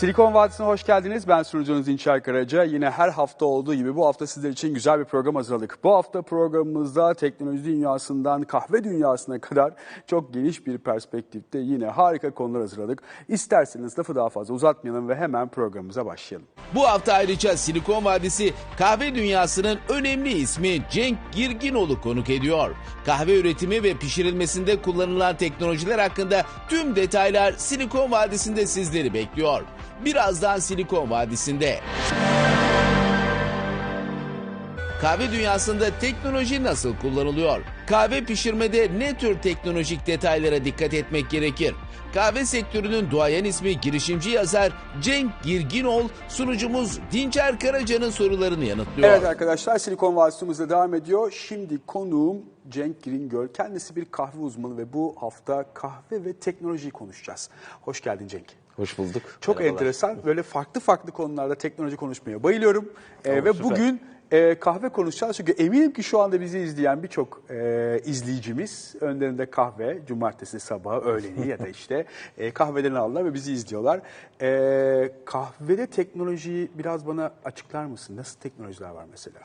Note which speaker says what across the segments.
Speaker 1: Silikon Vadisi'ne hoş geldiniz. Ben sunucunuz İnçer Karaca. Yine her hafta olduğu gibi bu hafta sizler için güzel bir program hazırladık. Bu hafta programımızda teknoloji dünyasından kahve dünyasına kadar çok geniş bir perspektifte yine harika konular hazırladık. İsterseniz lafı daha fazla uzatmayalım ve hemen programımıza başlayalım.
Speaker 2: Bu hafta ayrıca Silikon Vadisi kahve dünyasının önemli ismi Cenk Girginoğlu konuk ediyor. Kahve üretimi ve pişirilmesinde kullanılan teknolojiler hakkında tüm detaylar Silikon Vadisi'nde sizleri bekliyor. Birazdan Silikon Vadisi'nde. Kahve dünyasında teknoloji nasıl kullanılıyor? Kahve pişirmede ne tür teknolojik detaylara dikkat etmek gerekir? Kahve sektörünün duayen ismi girişimci yazar Cenk Girginol sunucumuz Dinçer Karaca'nın sorularını yanıtlıyor.
Speaker 1: Evet arkadaşlar Silikon Vadisi'mizde devam ediyor. Şimdi konuğum Cenk Giringöl. Kendisi bir kahve uzmanı ve bu hafta kahve ve teknolojiyi konuşacağız. Hoş geldin Cenk.
Speaker 3: Hoş bulduk.
Speaker 1: Çok
Speaker 3: Merhabalar.
Speaker 1: enteresan. Böyle farklı farklı konularda teknoloji konuşmaya bayılıyorum. Ee, ve
Speaker 3: süper.
Speaker 1: bugün e, kahve konuşacağız. Çünkü eminim ki şu anda bizi izleyen birçok e, izleyicimiz önlerinde kahve, cumartesi sabahı, öğleni ya da işte e, kahvelerini aldılar ve bizi izliyorlar. E, kahvede teknolojiyi biraz bana açıklar mısın? Nasıl teknolojiler var mesela?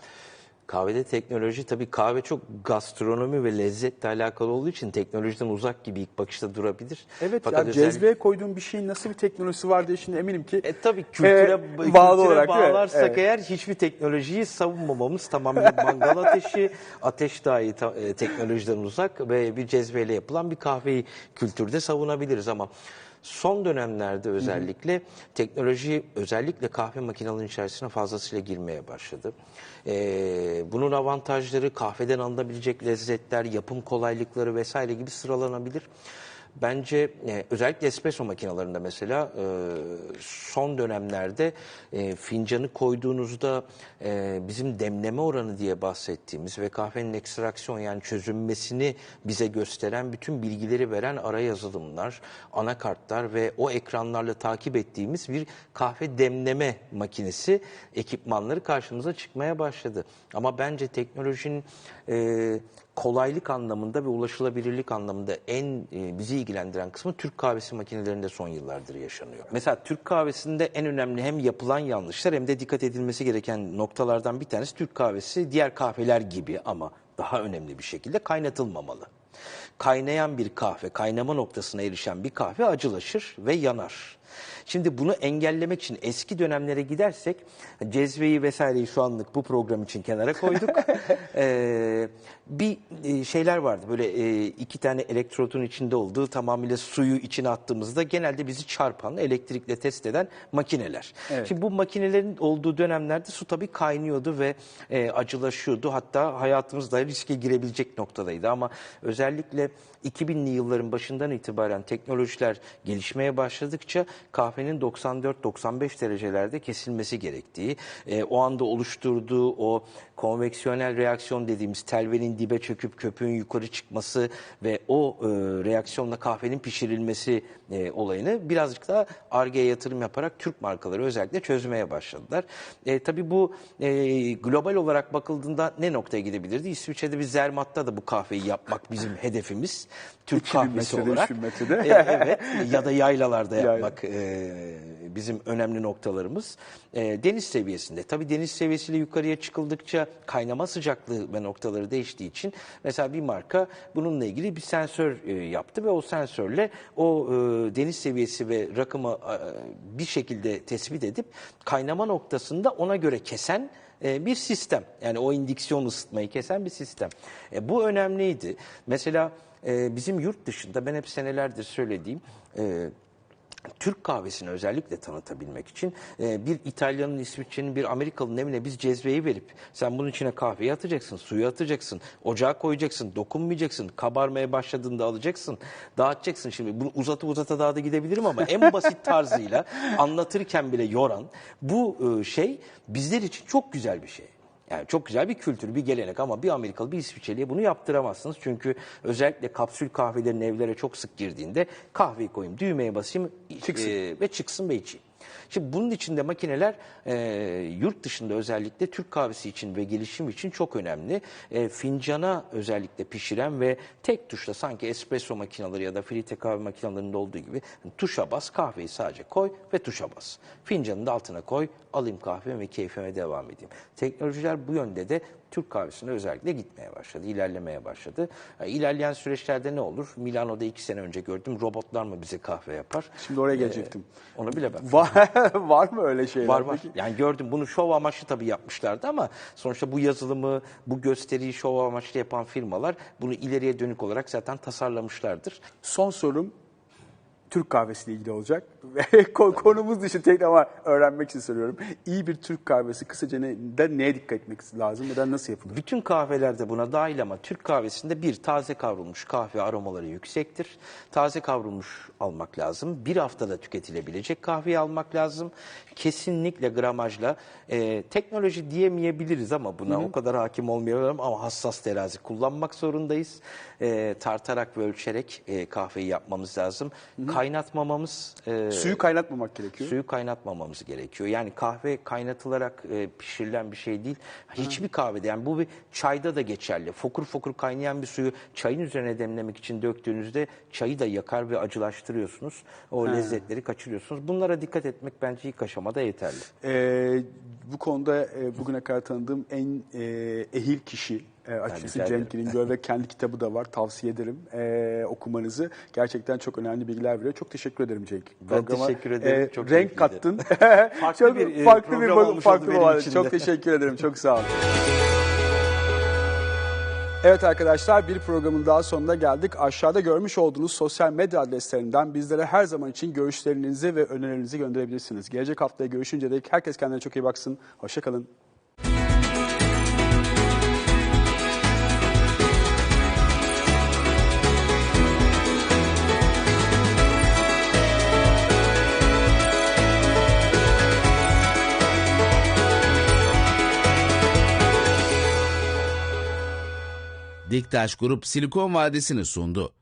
Speaker 3: Kahvede teknoloji tabii kahve çok gastronomi ve lezzetle alakalı olduğu için teknolojiden uzak gibi ilk bakışta durabilir.
Speaker 1: Evet
Speaker 3: Fakat
Speaker 1: ya
Speaker 3: özellikle-
Speaker 1: cezveye koyduğun bir şeyin nasıl bir teknolojisi var diye şimdi eminim ki
Speaker 3: E tabii kültüre,
Speaker 1: e,
Speaker 3: kültüre
Speaker 1: bağlı olarak
Speaker 3: bağlarsak
Speaker 1: Evet.
Speaker 3: eğer hiçbir teknolojiyi savunmamamız tamamen mangal ateşi, ateş dahi ta- e, teknolojiden uzak ve bir cezveyle yapılan bir kahveyi kültürde savunabiliriz ama son dönemlerde özellikle teknoloji özellikle kahve makinelerinin içerisine fazlasıyla girmeye başladı. E, bunun avantajları kahveden alınabilecek lezzetler, yapım kolaylıkları vesaire gibi sıralanabilir. Bence e, özellikle espresso makinelerinde mesela e, son dönemlerde e, fincanı koyduğunuzda e, bizim demleme oranı diye bahsettiğimiz ve kahvenin ekstraksiyon yani çözünmesini bize gösteren bütün bilgileri veren ara yazılımlar, anakartlar ve o ekranlarla takip ettiğimiz bir kahve demleme makinesi ekipmanları karşımıza çıkmaya başladı. Ama bence teknolojinin e, kolaylık anlamında ve ulaşılabilirlik anlamında en e, bizi ilgilendiren kısmı Türk kahvesi makinelerinde son yıllardır yaşanıyor. Mesela Türk kahvesinde en önemli hem yapılan yanlışlar hem de dikkat edilmesi gereken noktalardan bir tanesi Türk kahvesi diğer kahveler gibi ama daha önemli bir şekilde kaynatılmamalı. Kaynayan bir kahve, kaynama noktasına erişen bir kahve acılaşır ve yanar. Şimdi bunu engellemek için eski dönemlere gidersek cezveyi vesaireyi şu anlık bu program için kenara koyduk. Ee, bir e, şeyler vardı böyle e, iki tane elektrodun içinde olduğu tamamıyla suyu içine attığımızda genelde bizi çarpan elektrikle test eden makineler.
Speaker 1: Evet.
Speaker 3: Şimdi bu makinelerin olduğu dönemlerde su tabii kaynıyordu ve e, acılaşıyordu. Hatta hayatımız da riske girebilecek noktadaydı ama özellikle 2000'li yılların başından itibaren teknolojiler gelişmeye başladıkça kahvenin 94-95 derecelerde kesilmesi gerektiği, e, o anda oluşturduğu o konveksiyonel reaksiyon dediğimiz telvenin dibe çöküp köpüğün yukarı çıkması ve o e, reaksiyonla kahvenin pişirilmesi e, olayını birazcık daha Ar-Ge'ye yatırım yaparak Türk markaları özellikle çözmeye başladılar. E, tabii bu e, global olarak bakıldığında ne noktaya gidebilirdi? İsviçre'de bir Zermatt'ta da bu kahveyi yapmak bizim hedefimiz. Türk
Speaker 1: 2000
Speaker 3: kahvesi
Speaker 1: metrede,
Speaker 3: olarak.
Speaker 1: 3000 metrede.
Speaker 3: E, evet ya da yaylalarda
Speaker 1: Yayla.
Speaker 3: yapmak e, bizim önemli noktalarımız. E, deniz seviyesinde. Tabii deniz seviyesiyle yukarıya çıkıldıkça kaynama sıcaklığı ve noktaları değiştiği için mesela bir marka bununla ilgili bir sensör e, yaptı ve o sensörle o e, deniz seviyesi ve rakımı e, bir şekilde tespit edip kaynama noktasında ona göre kesen e, bir sistem. Yani o indüksiyon ısıtmayı kesen bir sistem. E, bu önemliydi. Mesela e, bizim yurt dışında ben hep senelerdir söylediğim e, Türk kahvesini özellikle tanıtabilmek için e, bir İtalyanın, İsviçre'nin, bir Amerikalı'nın evine biz cezveyi verip sen bunun içine kahveyi atacaksın, suyu atacaksın, ocağa koyacaksın, dokunmayacaksın, kabarmaya başladığında alacaksın, dağıtacaksın. Şimdi bunu uzata uzata daha da gidebilirim ama en basit tarzıyla anlatırken bile yoran bu e, şey bizler için çok güzel bir şey. Yani çok güzel bir kültür, bir gelenek ama bir Amerikalı, bir İsviçreli'ye bunu yaptıramazsınız. Çünkü özellikle kapsül kahvelerin evlere çok sık girdiğinde kahveyi koyayım, düğmeye basayım
Speaker 1: Çıksın.
Speaker 3: e, ve çıksın ve içeyim. Şimdi bunun için de makineler e, yurt dışında özellikle Türk kahvesi için ve gelişim için çok önemli. E, fincana özellikle pişiren ve tek tuşla sanki espresso makineleri ya da filtre kahve makinelerinde olduğu gibi tuşa bas kahveyi sadece koy ve tuşa bas. Fincanın da altına koy alayım kahvemi ve keyfime devam edeyim. Teknolojiler bu yönde de Türk kahvesine özellikle gitmeye başladı, ilerlemeye başladı. İlerleyen süreçlerde ne olur? Milano'da iki sene önce gördüm robotlar mı bize kahve yapar?
Speaker 1: Şimdi oraya gelecektim.
Speaker 3: Onu bilemem.
Speaker 1: Var, var mı öyle şeyler?
Speaker 3: Var var.
Speaker 1: Peki,
Speaker 3: Yani gördüm bunu şov amaçlı tabii yapmışlardı ama sonuçta bu yazılımı, bu gösteriyi şov amaçlı yapan firmalar bunu ileriye dönük olarak zaten tasarlamışlardır.
Speaker 1: Son sorum Türk kahvesiyle ilgili olacak. Ve ko- konumuz dışı tek ama öğrenmek için soruyorum. İyi bir Türk kahvesi kısaca ne, de neye dikkat etmek lazım da nasıl yapılır?
Speaker 3: Bütün kahvelerde buna dahil ama Türk kahvesinde bir taze kavrulmuş kahve aromaları yüksektir. Taze kavrulmuş almak lazım. Bir haftada tüketilebilecek kahveyi almak lazım. Kesinlikle gramajla e, teknoloji diyemeyebiliriz ama buna o kadar hakim olmayabilirim ama hassas terazi kullanmak zorundayız. E, tartarak ve ölçerek e, kahveyi yapmamız lazım. Kaynatmamamız e,
Speaker 1: Suyu kaynatmamak gerekiyor.
Speaker 3: Suyu kaynatmamamız gerekiyor. Yani kahve kaynatılarak e, pişirilen bir şey değil. Hiçbir kahvede yani bu bir çayda da geçerli. Fokur fokur kaynayan bir suyu çayın üzerine demlemek için döktüğünüzde çayı da yakar ve acılaştırıyorsunuz. O lezzetleri kaçırıyorsunuz. Bunlara dikkat etmek bence ilk aşamada yeterli.
Speaker 1: Ee, bu konuda e, bugüne kadar tanıdığım en e, ehil kişi e, açıkçası
Speaker 3: rica
Speaker 1: Cenk İnegöl ve kendi kitabı da var. Tavsiye ederim e, okumanızı. Gerçekten çok önemli bilgiler veriyor. Çok teşekkür ederim Cenk.
Speaker 3: Ben teşekkür ederim. Çok
Speaker 1: renk kattın.
Speaker 3: Farklı
Speaker 1: çok
Speaker 3: bir, e,
Speaker 1: farklı bir
Speaker 3: program olmuş
Speaker 1: farklı
Speaker 3: oldu benim için
Speaker 1: Çok teşekkür ederim. Çok sağ olun. Evet arkadaşlar bir programın daha sonuna geldik. Aşağıda görmüş olduğunuz sosyal medya adreslerinden bizlere her zaman için görüşlerinizi ve önerilerinizi gönderebilirsiniz. Gelecek haftaya görüşünce dek herkes kendine çok iyi baksın. Hoşçakalın.
Speaker 2: Diktaş Grup Silikon Vadisi'ni sundu.